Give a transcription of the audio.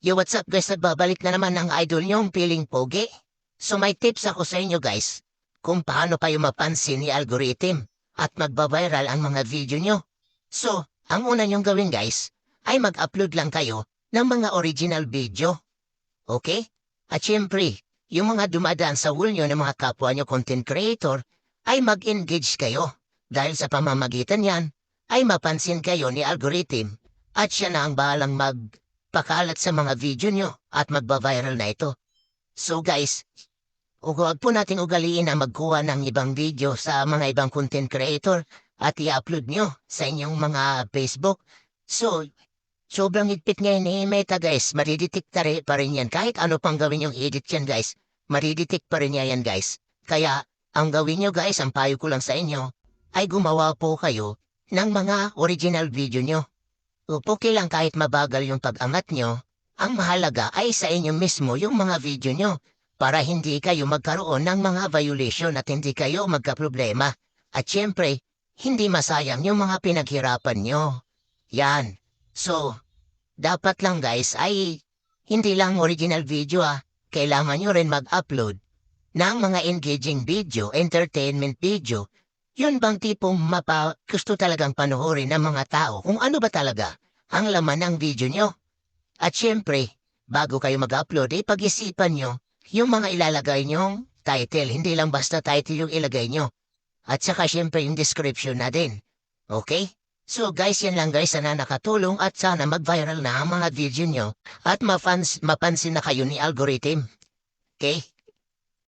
Yo, what's up guys? Nagbabalik na naman ang idol niyong Piling Pogi. So may tips ako sa inyo guys kung paano kayo mapansin ni algorithm at magbabiral ang mga video nyo. So, ang una nyong gawin guys ay mag-upload lang kayo ng mga original video. Okay? At syempre, yung mga dumadaan sa wall nyo ng mga kapwa nyo content creator ay mag-engage kayo. Dahil sa pamamagitan yan, ay mapansin kayo ni algorithm at siya na ang bahalang magpakalat sa mga video nyo at magbaviral na ito. So guys, huwag po natin ugaliin na magkuha ng ibang video sa mga ibang content creator at i-upload nyo sa inyong mga Facebook. So, sobrang higpit ngayon ni Meta guys, maridetect pa rin yan. Kahit ano pang gawin yung edit yan guys, maridetect pa rin yan guys. Kaya, ang gawin nyo guys, ang payo ko lang sa inyo, ay gumawa po kayo ng mga original video nyo. Okay lang kahit mabagal yung pag-angat nyo, ang mahalaga ay sa inyo mismo yung mga video nyo para hindi kayo magkaroon ng mga violation at hindi kayo magkaproblema. At syempre, hindi masayang yung mga pinaghirapan nyo. Yan. So, dapat lang guys ay hindi lang original video ah. Kailangan nyo rin mag-upload ng mga engaging video, entertainment video. Yun bang tipong mapa gusto talagang panoorin ng mga tao kung ano ba talaga ang laman ng video nyo. At syempre, bago kayo mag-upload, eh pag-isipan nyo yung mga ilalagay nyong title. Hindi lang basta title yung ilagay nyo. At saka syempre yung description na din. Okay? So guys, yan lang guys, sana nakatulong at sana mag-viral na ang mga video nyo at mafans, mapansin na kayo ni algorithm. Okay?